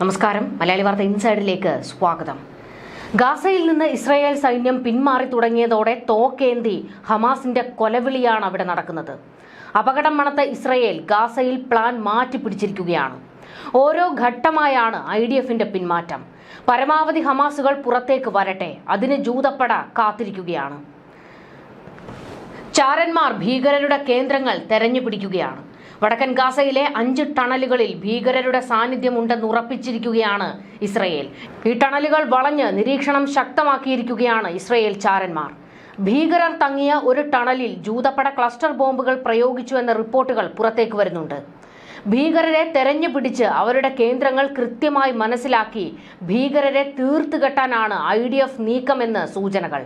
നമസ്കാരം. മലയാളി വാർത്ത ഇൻസൈഡിലേക്ക് സ്വാഗതം. ഗാസയിൽ നിന്ന് ഇസ്രായേൽ സൈന്യം പിന്മാറി തുടങ്ങിയതോടെ തോക്കേന്തി ഹമാസിന്റെ കൊലവിളിയാണ് അവിടെ നടക്കുന്നത്. അപകടം മണത്ത ഇസ്രായേൽ ഗാസയിൽ പ്ലാൻ മാറ്റി പിടിച്ചിരിക്കുകയാണ് ഓരോ ഘട്ടമായാണ് ഐ ഡി എഫിന്റെ പിന്മാറ്റം. പരമാവധി ഹമാസുകൾ പുറത്തേക്ക് വരട്ടെ അതിന് ജൂതപ്പട കാത്തിരിക്കുകയാണ്. ചാരന്മാർ ഭീകരരുടെ കേന്ദ്രങ്ങൾ തെരഞ്ഞു പിടിക്കുകയാണ് വടക്കൻ ഗാസയിലെ അഞ്ച് ടണലുകളിൽ ഭീകരരുടെ സാന്നിധ്യമുണ്ടെന്ന് ഉറപ്പിച്ചിരിക്കുകയാണ് ഇസ്രയേൽ. ഈ ടണലുകൾ വളഞ്ഞ് നിരീക്ഷണം ശക്തമാക്കിയിരിക്കുകയാണ് ഇസ്രയേൽ ചാരന്മാർ. ഭീകരർ തങ്ങിയ ഒരു ടണലിൽ ജൂതപ്പട ക്ലസ്റ്റർ ബോംബുകൾ പ്രയോഗിച്ചു എന്ന റിപ്പോർട്ടുകൾ പുറത്തേക്ക് വരുന്നുണ്ട്. ഭീകരരെ തെരഞ്ഞുപിടിച്ച് അവരുടെ കേന്ദ്രങ്ങൾ കൃത്യമായി മനസ്സിലാക്കി ഭീകരരെ തീർത്തുകെട്ടാനാണ് ഐ ഡി എഫ് നീക്കമെന്ന് സൂചനകൾ.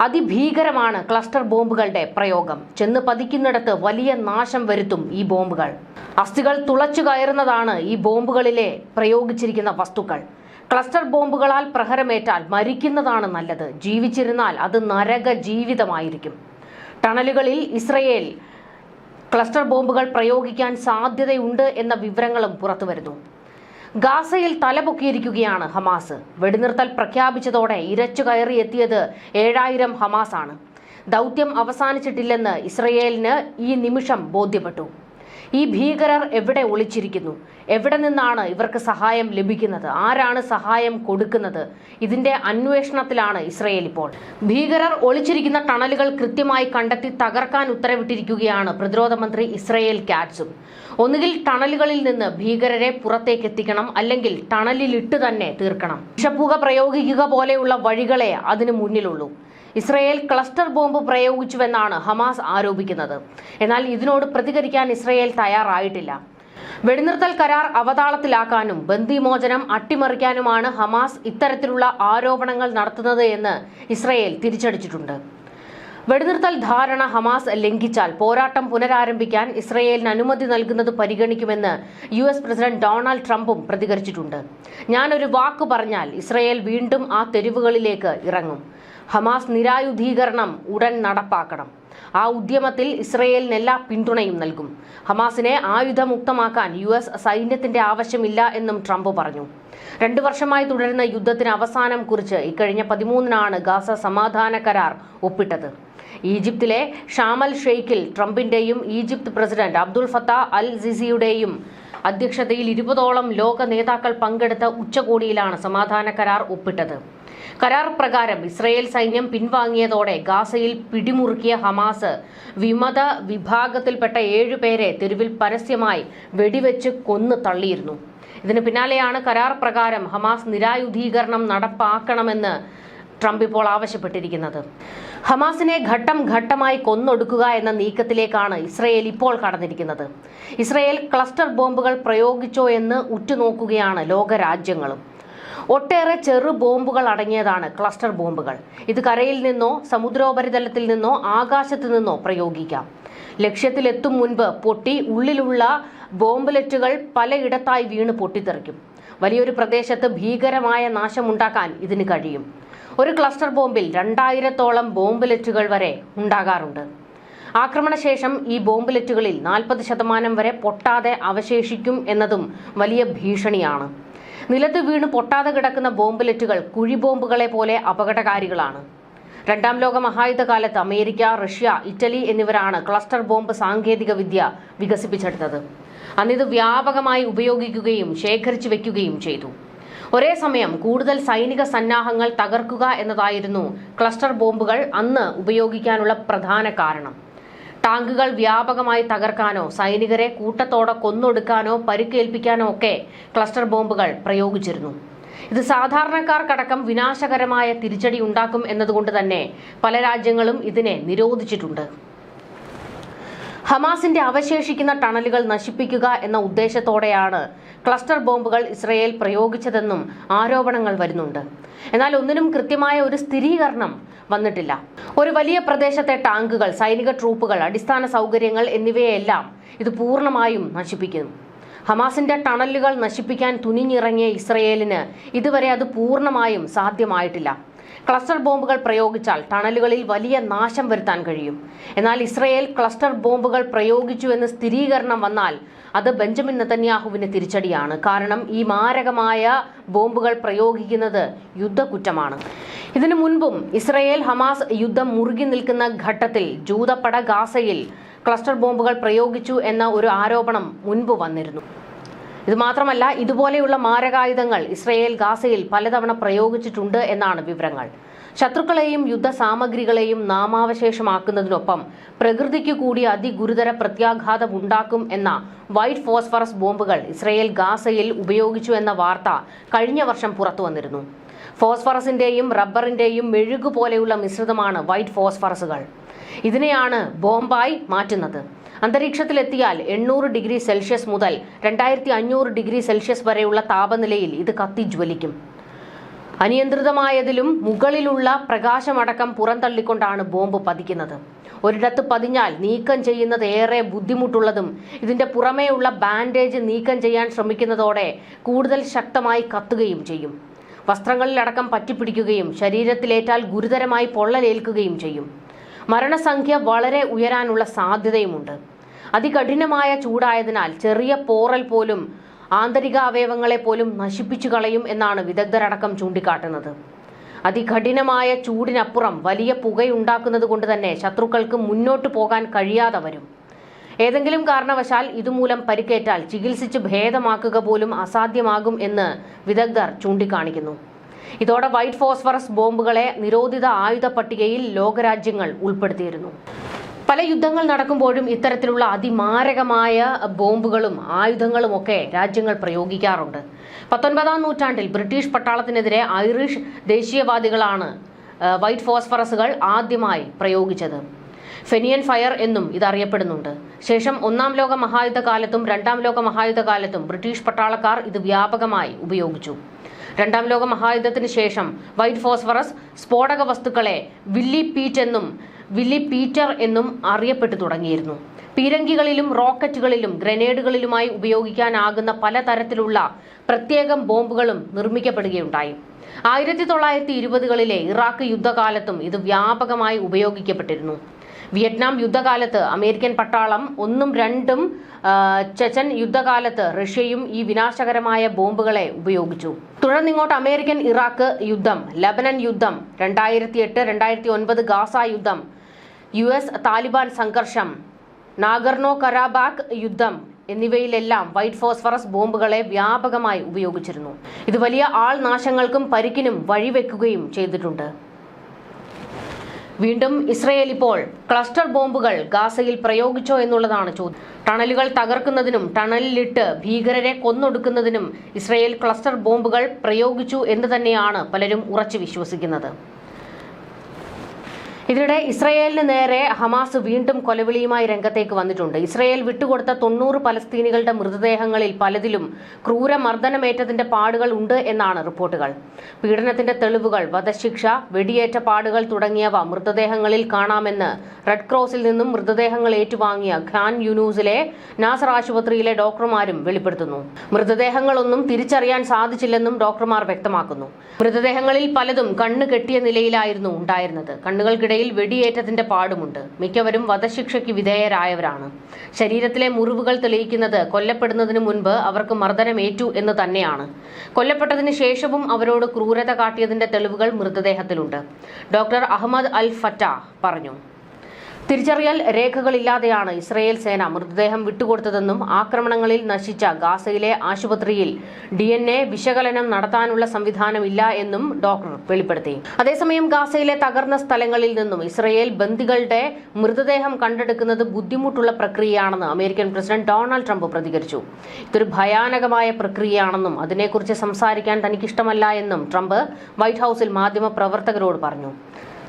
അതിഭീകരമാണ് ക്ലസ്റ്റർ ബോംബുകളുടെ പ്രയോഗം. ചെന്ന് പതിക്കുന്നിടത്ത് വലിയ നാശം വരുത്തും ഈ ബോംബുകൾ. അസ്ഥികൾ തുളച്ചു കയറുന്നതാണ് ഈ ബോംബുകളിലെ പ്രയോഗിച്ചിരിക്കുന്ന വസ്തുക്കൾ. ക്ലസ്റ്റർ ബോംബുകളാൽ പ്രഹരമേറ്റാൽ മരിക്കുന്നതാണ് നല്ലത്. ജീവിച്ചിരുന്നാൽ അത് നരക ജീവിതമായിരിക്കും. ടണലുകളിൽ ഇസ്രയേൽ ക്ലസ്റ്റർ ബോംബുകൾ പ്രയോഗിക്കാൻ സാധ്യതയുണ്ട് എന്ന വിവരങ്ങളും പുറത്തുവരുന്നു. ഗാസയിൽ തലപൊക്കിയിരിക്കുകയാണ് ഹമാസ്. വെടിനിർത്തൽ പ്രഖ്യാപിച്ചതോടെ ഇരച്ചു കയറി എത്തിയത് ഏഴായിരം ഹമാസാണ്. ദൗത്യം അവസാനിച്ചിട്ടില്ലെന്ന് ഇസ്രയേലിന് ഈ നിമിഷം ബോധ്യപ്പെട്ടു. ഈ ഭീകരർ എവിടെ ഒളിച്ചിരിക്കുന്നു? എവിടെ നിന്നാണ് ഇവർക്ക് സഹായം ലഭിക്കുന്നത്? ആരാണ് സഹായം കൊടുക്കുന്നത്? ഇതിന്റെ അന്വേഷണത്തിലാണ് ഇസ്രയേൽ ഇപ്പോൾ. ഭീകരർ ഒളിച്ചിരിക്കുന്ന ടണലുകൾ കൃത്യമായി കണ്ടെത്തി തകർക്കാൻ ഉത്തരവിട്ടിരിക്കുകയാണ് പ്രതിരോധ മന്ത്രി ഇസ്രയേൽ കാറ്റ്സും. ഒന്നുകിൽ ടണലുകളിൽ നിന്ന് ഭീകരരെ പുറത്തേക്ക് എത്തിക്കണം അല്ലെങ്കിൽ ടണലിലിട്ട് തന്നെ തീർക്കണം. വിഷപ്പുക പ്രയോഗിക്കുക പോലെയുള്ള വഴികളെ അതിനു മുന്നിലുള്ളൂ. ഇസ്രയേൽ ക്ലസ്റ്റർ ബോംബ് പ്രയോഗിച്ചുവെന്നാണ് ഹമാസ് ആരോപിക്കുന്നത്. എന്നാൽ ഇതിനോട് പ്രതികരിക്കാൻ ഇസ്രയേൽ തയ്യാറായിട്ടില്ല. വെടിനിർത്തൽ കരാർ അവതാളത്തിലാക്കാനും ബന്ദിമോചനം അട്ടിമറിക്കാനുമാണ് ഹമാസ് ഇത്തരത്തിലുള്ള ആരോപണങ്ങൾ നടത്തുന്നത് എന്ന് ഇസ്രയേൽ തിരിച്ചടിച്ചിട്ടുണ്ട്. വെടിനിർത്തൽ ധാരണ ഹമാസ് ലംഘിച്ചാൽ പോരാട്ടം പുനരാരംഭിക്കാൻ ഇസ്രയേലിന് അനുമതി നൽകുന്നത് പരിഗണിക്കുമെന്ന് യു എസ് പ്രസിഡന്റ് ഡൊണാൾഡ് ട്രംപും പ്രതികരിച്ചിട്ടുണ്ട്. ഞാനൊരു വാക്ക് പറഞ്ഞാൽ ഇസ്രയേൽ വീണ്ടും ആ തെരുവുകളിലേക്ക് ഇറങ്ങും. ഹമാസ് നിരായുധീകരണം ഉടൻ നടപ്പാക്കണം. ആ ഉദ്യമത്തിൽ ഇസ്രയേലിന് എല്ലാ പിന്തുണയും നൽകും. ഹമാസിനെ ആയുധമുക്തമാക്കാൻ യു എസ് സൈന്യത്തിന്റെ ആവശ്യമില്ല എന്നും ട്രംപ് പറഞ്ഞു. രണ്ടു വർഷമായി തുടരുന്ന യുദ്ധത്തിന് അവസാനം കുറിച്ച് ഇക്കഴിഞ്ഞ പതിമൂന്നിനാണ് ഗാസ സമാധാന കരാർ ഒപ്പിട്ടത്. ഈജിപ്തിലെ ഷാമൽ ഷെയ്ഖിൽ ട്രംപിന്റെയും Egypt president Abdel Fattah al സിസിയുടെയും അധ്യക്ഷതയിൽ ഇരുപതോളം ലോക നേതാക്കൾ പങ്കെടുത്ത ഉച്ചകോടിയിലാണ് സമാധാന കരാർ ഒപ്പിട്ടത്. കരാർ പ്രകാരം ഇസ്രയേൽ സൈന്യം പിൻവാങ്ങിയതോടെ ഗാസയിൽ പിടിമുറുക്കിയ ഹമാസ് വിമത വിഭാഗത്തിൽപ്പെട്ട ഏഴുപേരെ തെരുവിൽ പരസ്യമായി വെടിവെച്ച് കൊന്നു തള്ളിയിരുന്നു. ഇതിന് പിന്നാലെയാണ് കരാർ പ്രകാരം ഹമാസ് നിരായുധീകരണം നടപ്പാക്കണമെന്ന് ട്രംപ് ഇപ്പോൾ ആവശ്യപ്പെട്ടിരിക്കുന്നത്. ഹമാസിനെ ഘട്ടം ഘട്ടമായി കൊന്നൊടുക്കുക എന്ന നീക്കത്തിലേക്കാണ് ഇസ്രയേൽ ഇപ്പോൾ കടന്നിരിക്കുന്നത്. ഇസ്രയേൽ ക്ലസ്റ്റർ ബോംബുകൾ പ്രയോഗിച്ചോ എന്ന് ഉറ്റുനോക്കുകയാണ് ലോകരാജ്യങ്ങളും. ഒട്ടേറെ ചെറു ബോംബുകൾ അടങ്ങിയതാണ് ക്ലസ്റ്റർ ബോംബുകൾ. ഇത് കരയിൽ നിന്നോ സമുദ്രോപരിതലത്തിൽ നിന്നോ ആകാശത്തു നിന്നോ പ്രയോഗിക്കാം. ലക്ഷ്യത്തിലെത്തും മുൻപ് പൊട്ടി ഉള്ളിലുള്ള ബോംബ്ലെറ്റുകൾ പലയിടത്തായി വീണ് പൊട്ടിത്തെറിക്കും. വലിയൊരു പ്രദേശത്ത് ഭീകരമായ നാശമുണ്ടാക്കാൻ ഇതിന് കഴിയും. ഒരു ക്ലസ്റ്റർ ബോംബിൽ രണ്ടായിരത്തോളം ബോംബ്ലെറ്റുകൾ വരെ ഉണ്ടാകാറുണ്ട്. ആക്രമണശേഷം ഈ ബോംബ്ലെറ്റുകളിൽ നാൽപ്പത് ശതമാനം വരെ പൊട്ടാതെ അവശേഷിക്കും എന്നതും വലിയ ഭീഷണിയാണ്. നിലത്ത് വീണ് പൊട്ടാതെ കിടക്കുന്ന ബോംബ്ലെറ്റുകൾ കുഴിബോംബുകളെ പോലെ അപകടകാരികളാണ്. രണ്ടാം ലോക മഹായുദ്ധകാലത്ത് അമേരിക്ക റഷ്യ ഇറ്റലി എന്നിവരാണ് ക്ലസ്റ്റർ ബോംബ് സാങ്കേതിക വിദ്യ വികസിപ്പിച്ചെടുത്തത് അന്നിത് വ്യാപകമായി ഉപയോഗിക്കുകയും ശേഖരിച്ചു വെക്കുകയും ചെയ്തു. ഒരേ സമയം കൂടുതൽ സൈനിക സന്നാഹങ്ങൾ തകർക്കുക എന്നതായിരുന്നു ക്ലസ്റ്റർ ബോംബുകൾ അന്ന് ഉപയോഗിക്കാനുള്ള പ്രധാന കാരണം. ടാങ്കുകൾ വ്യാപകമായി തകർക്കാനോ സൈനികരെ കൂട്ടത്തോടെ കൊന്നൊടുക്കാനോ പരിക്കേൽപ്പിക്കാനോ ഒക്കെ ക്ലസ്റ്റർ ബോംബുകൾ പ്രയോഗിച്ചിരുന്നു. ഇത് സാധാരണക്കാർക്കടക്കം വിനാശകരമായ തിരിച്ചടി ഉണ്ടാക്കും എന്നതുകൊണ്ട് തന്നെ പല രാജ്യങ്ങളും ഇതിനെ നിരോധിച്ചിട്ടുണ്ട്. ഹമാസിന്റെ അവശേഷിക്കുന്ന ടണലുകൾ നശിപ്പിക്കുക എന്ന ഉദ്ദേശത്തോടെയാണ് ക്ലസ്റ്റർ ബോംബുകൾ ഇസ്രയേൽ പ്രയോഗിച്ചതെന്നും ആരോപണങ്ങൾ വരുന്നുണ്ട്. എന്നാൽ ഒന്നിനും കൃത്യമായ ഒരു സ്ഥിരീകരണം വന്നിട്ടില്ല. ഒരു വലിയ പ്രദേശത്തെ ടാങ്കുകൾ സൈനിക ട്രൂപ്പുകൾ അടിസ്ഥാന സൗകര്യങ്ങൾ എന്നിവയെല്ലാം ഇത് പൂർണമായും നശിപ്പിക്കുന്നു. ഹമാസിന്റെ ടണലുകൾ നശിപ്പിക്കാൻ തുനിഞ്ഞിറങ്ങിയ ഇസ്രയേലിന് ഇതുവരെ അത് പൂർണമായും സാധ്യമായിട്ടില്ല. ക്ലസ്റ്റർ ബോംബുകൾ പ്രയോഗിച്ചാൽ ടണലുകളിൽ വലിയ നാശം വരുത്താൻ കഴിയും. എന്നാൽ ഇസ്രയേൽ ക്ലസ്റ്റർ ബോംബുകൾ പ്രയോഗിച്ചു എന്ന് സ്ഥിരീകരണം വന്നാൽ അത് ബെഞ്ചമിൻ നെതന്യാഹുവിന് തിരിച്ചടിയാണ്. കാരണം ഈ മാരകമായ ബോംബുകൾ പ്രയോഗിക്കുന്നത് യുദ്ധക്കുറ്റമാണ്. ഇതിനു മുൻപും ഇസ്രയേൽ ഹമാസ് യുദ്ധം മുറുകി നിൽക്കുന്ന ഘട്ടത്തിൽ ജൂതപ്പട ഗാസയിൽ ക്ലസ്റ്റർ ബോംബുകൾ പ്രയോഗിച്ചു എന്ന ഒരു ആരോപണം മുൻപ് വന്നിരുന്നു. ഇത് മാത്രമല്ല ഇതുപോലെയുള്ള മാരകായുധങ്ങൾ ഇസ്രയേൽ ഗാസയിൽ പലതവണ പ്രയോഗിച്ചിട്ടുണ്ട് എന്നാണ് വിവരങ്ങൾ. ശത്രുക്കളെയും യുദ്ധസാമഗ്രികളെയും നാമാവശേഷമാക്കുന്നതിനൊപ്പം പ്രകൃതിക്ക് കൂടി അതിഗുരുതര പ്രത്യാഘാതം ഉണ്ടാക്കും എന്ന വൈറ്റ് ഫോസ്ഫറസ് ബോംബുകൾ ഇസ്രയേൽ ഗാസയിൽ ഉപയോഗിച്ചു എന്ന വാർത്ത കഴിഞ്ഞ വർഷം പുറത്തു വന്നിരുന്നു. ഫോസ്ഫറസിന്റെയും റബ്ബറിന്റെയും മെഴുകു പോലെയുള്ള മിശ്രിതമാണ് വൈറ്റ് ഫോസ്ഫറസുകൾ. ഇതിനെയാണ് ബോംബായി മാറ്റുന്നത്. അന്തരീക്ഷത്തിലെത്തിയാൽ എണ്ണൂറ് ഡിഗ്രി സെൽഷ്യസ് മുതൽ രണ്ടായിരത്തി അഞ്ഞൂറ് ഡിഗ്രി സെൽഷ്യസ് വരെയുള്ള താപനിലയിൽ ഇത് കത്തിജ്വലിക്കും. അനിയന്ത്രിതമായതിലും മുകളിലുള്ള പ്രകാശമടക്കം പുറന്തള്ളിക്കൊണ്ടാണ് ബോംബ് പതിക്കുന്നത്. ഒരിടത്ത് പതിഞ്ഞാൽ നീക്കം ചെയ്യുന്നത് ഏറെ ബുദ്ധിമുട്ടുള്ളതും ഇതിന്റെ പുറമേയുള്ള ബാൻഡേജ് നീക്കം ചെയ്യാൻ ശ്രമിക്കുന്നതോടെ കൂടുതൽ ശക്തമായി കത്തുകയും ചെയ്യും. വസ്ത്രങ്ങളിലടക്കം പറ്റിപ്പിടിക്കുകയും ശരീരത്തിലേറ്റാൽ ഗുരുതരമായി പൊള്ളലേൽക്കുകയും ചെയ്യും. മരണസംഖ്യ വളരെ ഉയരാനുള്ള സാധ്യതയുമുണ്ട്. അതികഠിനമായ ചൂടായതിനാൽ ചെറിയ പോറൽ പോലും ആന്തരിക അവയവങ്ങളെ പോലും നശിപ്പിച്ചു കളയും എന്നാണ് വിദഗ്ധരടക്കം ചൂണ്ടിക്കാട്ടുന്നത്. അതികഠിനമായ ചൂടിനപ്പുറം വലിയ പുകയുണ്ടാക്കുന്നത് കൊണ്ട് തന്നെ ശത്രുക്കൾക്ക് മുന്നോട്ട് പോകാൻ കഴിയാതെ വരും. ഏതെങ്കിലും കാരണവശാൽ ഇതുമൂലം പരിക്കേറ്റാൽ ചികിത്സിച്ച് ഭേദമാക്കുക പോലും അസാധ്യമാകും എന്ന് വിദഗ്ധർ ചൂണ്ടിക്കാണിക്കുന്നു. ഇതോടെ വൈറ്റ് ഫോസ്ഫറസ് ബോംബുകളെ നിരോധിത ആയുധ പട്ടികയിൽ ലോകരാജ്യങ്ങൾ ഉൾപ്പെടുത്തിയിരുന്നു. പല യുദ്ധങ്ങൾ നടക്കുമ്പോഴും ഇത്തരത്തിലുള്ള അതിമാരകമായ ബോംബുകളും ആയുധങ്ങളും ഒക്കെ രാജ്യങ്ങൾ പ്രയോഗിക്കാറുണ്ട്. പത്തൊൻപതാം നൂറ്റാണ്ടിൽ ബ്രിട്ടീഷ് പട്ടാളത്തിനെതിരെ ഐറിഷ് ദേശീയവാദികളാണ് വൈറ്റ് ഫോസ്ഫറസുകൾ ആദ്യമായി പ്രയോഗിച്ചത്. ഫെനിയൻ ഫയർ എന്നും ഇത് അറിയപ്പെടുന്നുണ്ട് ശേഷം ഒന്നാം ലോക മഹായുദ്ധകാലത്തും രണ്ടാം ലോക മഹായുദ്ധകാലത്തും ബ്രിട്ടീഷ് പട്ടാളക്കാർ ഇത് വ്യാപകമായി ഉപയോഗിച്ചു. രണ്ടാം ലോക മഹായുദ്ധത്തിന് ശേഷം വൈറ്റ് ഫോസ്ഫറസ് സ്ഫോടക വസ്തുക്കളെ വില്ലി പീറ്റ് എന്നും വില്ലി പീറ്റർ എന്നും അറിയപ്പെട്ടു തുടങ്ങിയിരുന്നു. പീരങ്കികളിലും റോക്കറ്റുകളിലും ഗ്രനേഡുകളിലുമായി ഉപയോഗിക്കാനാകുന്ന പലതരത്തിലുള്ള പ്രത്യേകം ബോംബുകളും നിർമ്മിക്കപ്പെടുകയുണ്ടായി. ആയിരത്തി തൊള്ളായിരത്തി ഇരുപതുകളിലെ ഇറാഖ് യുദ്ധകാലത്തും ഇത് വ്യാപകമായി ഉപയോഗിക്കപ്പെട്ടിരുന്നു. വിയറ്റ്നാം യുദ്ധകാലത്ത് അമേരിക്കൻ പട്ടാളം ഒന്നും രണ്ടും ചെചൻ ചെച്ചൻ യുദ്ധകാലത്ത് റഷ്യയും ഈ വിനാശകരമായ ബോംബുകളെ ഉപയോഗിച്ചു. തുടർന്നിങ്ങോട്ട് അമേരിക്കൻ ഇറാഖ് യുദ്ധം ലബനൻ യുദ്ധം രണ്ടായിരത്തി എട്ട് രണ്ടായിരത്തി ഒൻപത് ഗാസ യുദ്ധം യു എസ് താലിബാൻ സംഘർഷം നാഗർനോ കരാബാക്ക് യുദ്ധം എന്നിവയിലെല്ലാം വൈറ്റ് ഫോസ്ഫറസ് ബോംബുകളെ വ്യാപകമായി ഉപയോഗിച്ചിരുന്നു. ഇത് വലിയ ആൾനാശങ്ങൾക്കും പരിക്കിനും വഴിവെക്കുകയും ചെയ്തിട്ടുണ്ട്. വീണ്ടും ഇസ്രയേൽ ഇപ്പോൾ ക്ലസ്റ്റർ ബോംബുകൾ ഗാസയിൽ പ്രയോഗിച്ചോ എന്നുള്ളതാണ് ചോദ്യം. ടണലുകൾ തകർക്കുന്നതിനും ടണലിലിട്ട് ഭീകരരെ കൊന്നൊടുക്കുന്നതിനും ഇസ്രയേൽ ക്ലസ്റ്റർ ബോംബുകൾ പ്രയോഗിച്ചു എന്ന് തന്നെയാണ് പലരും ഉറച്ചു വിശ്വസിക്കുന്നത്. ഇതിനിടെ ഇസ്രയേലിന് നേരെ ഹമാസ് വീണ്ടും കൊലവിളിയുമായി രംഗത്തേക്ക് വന്നിട്ടുണ്ട്. ഇസ്രയേൽ വിട്ടുകൊടുത്ത തൊണ്ണൂറ് പലസ്തീനികളുടെ മൃതദേഹങ്ങളിൽ പലതിലും ക്രൂരമർദ്ദനമേറ്റതിന്റെ പാടുകൾ ഉണ്ട് എന്നാണ് റിപ്പോർട്ടുകൾ. പീഡനത്തിന്റെ തെളിവുകൾ വധശിക്ഷ വെടിയേറ്റ പാടുകൾ തുടങ്ങിയവ മൃതദേഹങ്ങളിൽ കാണാമെന്ന് റെഡ് ക്രോസിൽ നിന്നും മൃതദേഹങ്ങൾ ഏറ്റുവാങ്ങിയ ഖാൻ യുനൂസിലെ നാസർ ആശുപത്രിയിലെ ഡോക്ടർമാരും വെളിപ്പെടുത്തുന്നു. മൃതദേഹങ്ങളൊന്നും തിരിച്ചറിയാൻ സാധിച്ചില്ലെന്നും ഡോക്ടർമാർ വ്യക്തമാക്കുന്നു. മൃതദേഹങ്ങളിൽ പലതും കണ്ണ് കെട്ടിയ നിലയിലായിരുന്നു ഉണ്ടായിരുന്നത്. കണ്ണുകൾക്കിടയിൽ വെടിയേറ്റത്തിന്റെ പാടുമുണ്ട്. മിക്കവരും വധശിക്ഷയ്ക്ക് വിധേയരായവരാണ്. ശരീരത്തിലെ മുറിവുകൾ തെളിയിക്കുന്നത് കൊല്ലപ്പെടുന്നതിന് മുൻപ് അവർക്ക് മർദ്ദനമേറ്റു എന്ന് തന്നെയാണ്. കൊല്ലപ്പെട്ടതിന് ശേഷവും അവരോട് ക്രൂരത കാട്ടിയതിന്റെ തെളിവുകൾ മൃതദേഹത്തിലുണ്ട്. ഡോക്ടർ അഹമ്മദ് അൽ ഫറ്റ പറഞ്ഞു. തിരിച്ചറിയൽ രേഖകളില്ലാതെയാണ് ഇസ്രയേൽ സേന മൃതദേഹം വിട്ടുകൊടുത്തതെന്നും ആക്രമണങ്ങളിൽ നശിച്ച ഗാസയിലെ ആശുപത്രിയിൽ ഡി എൻ എ വിശകലനം നടത്താനുള്ള സംവിധാനമില്ല എന്നും ഡോക്ടർ വെളിപ്പെടുത്തി. അതേസമയം ഗാസയിലെ തകർന്ന സ്ഥലങ്ങളിൽ നിന്നും ഇസ്രയേൽ ബന്ദികളുടെ മൃതദേഹം കണ്ടെടുക്കുന്നത് ബുദ്ധിമുട്ടുള്ള പ്രക്രിയയാണെന്ന് അമേരിക്കൻ പ്രസിഡന്റ് ഡൊണാൾഡ് ട്രംപ് പ്രതികരിച്ചു. ഇതൊരു ഭയാനകമായ പ്രക്രിയയാണെന്നും അതിനെക്കുറിച്ച് സംസാരിക്കാൻ തനിക്കിഷ്ടമല്ല എന്നും ട്രംപ് വൈറ്റ് ഹൌസിൽ മാധ്യമപ്രവർത്തകരോട് പറഞ്ഞു.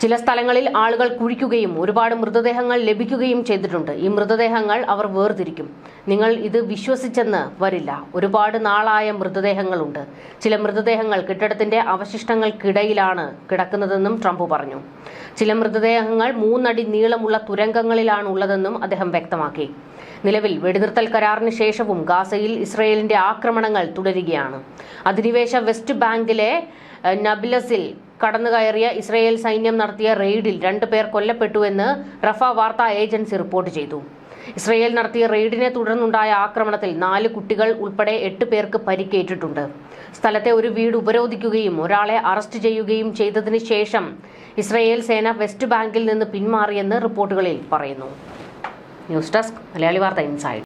ചില സ്ഥലങ്ങളിൽ ആളുകൾ കുഴിക്കുകയും ഒരുപാട് മൃതദേഹങ്ങൾ ലഭിക്കുകയും ചെയ്തിട്ടുണ്ട്. ഈ മൃതദേഹങ്ങൾ അവർ വേർതിരിക്കും. നിങ്ങൾ ഇത് വിശ്വസിച്ചെന്ന് വരില്ല. ഒരുപാട് നാളായ മൃതദേഹങ്ങളുണ്ട്. ചില മൃതദേഹങ്ങൾ കെട്ടിടത്തിന്റെ അവശിഷ്ടങ്ങൾക്കിടയിലാണ് കിടക്കുന്നതെന്നും ട്രംപ് പറഞ്ഞു. ചില മൃതദേഹങ്ങൾ മൂന്നടി നീളമുള്ള തുരങ്കങ്ങളിലാണ് ഉള്ളതെന്നും അദ്ദേഹം വ്യക്തമാക്കി. നിലവിൽ വെടിനിർത്തൽ കരാറിന് ശേഷവും ഗാസയിൽ ഇസ്രയേലിന്റെ ആക്രമണങ്ങൾ തുടരുകയാണ്. അധിനിവേശ വെസ്റ്റ് ബാങ്കിലെ നബിലസിൽ കടന്നുകയറിയ ഇസ്രയേൽ സൈന്യം നടത്തിയ റെയ്ഡിൽ രണ്ടു പേർ കൊല്ലപ്പെട്ടുവെന്ന് റഫ വാർത്താ ഏജൻസി റിപ്പോർട്ട് ചെയ്തു. ഇസ്രയേൽ നടത്തിയ റെയ്ഡിനെ തുടർന്നുണ്ടായ ആക്രമണത്തിൽ നാല് കുട്ടികൾ ഉൾപ്പെടെ എട്ട് പേർക്ക് പരിക്കേറ്റിട്ടുണ്ട്. സ്ഥലത്തെ ഒരു വീട് ഉപരോധിക്കുകയും ഒരാളെ അറസ്റ്റ് ചെയ്യുകയും ചെയ്തതിനു ശേഷം ഇസ്രയേൽ സേന വെസ്റ്റ് ബാങ്കിൽ നിന്ന് പിന്മാറിയെന്ന് റിപ്പോർട്ടുകളിൽ പറയുന്നു. ന്യൂസ് ഡെസ്ക് മലയാളി വാർത്ത ഇൻസൈഡ്.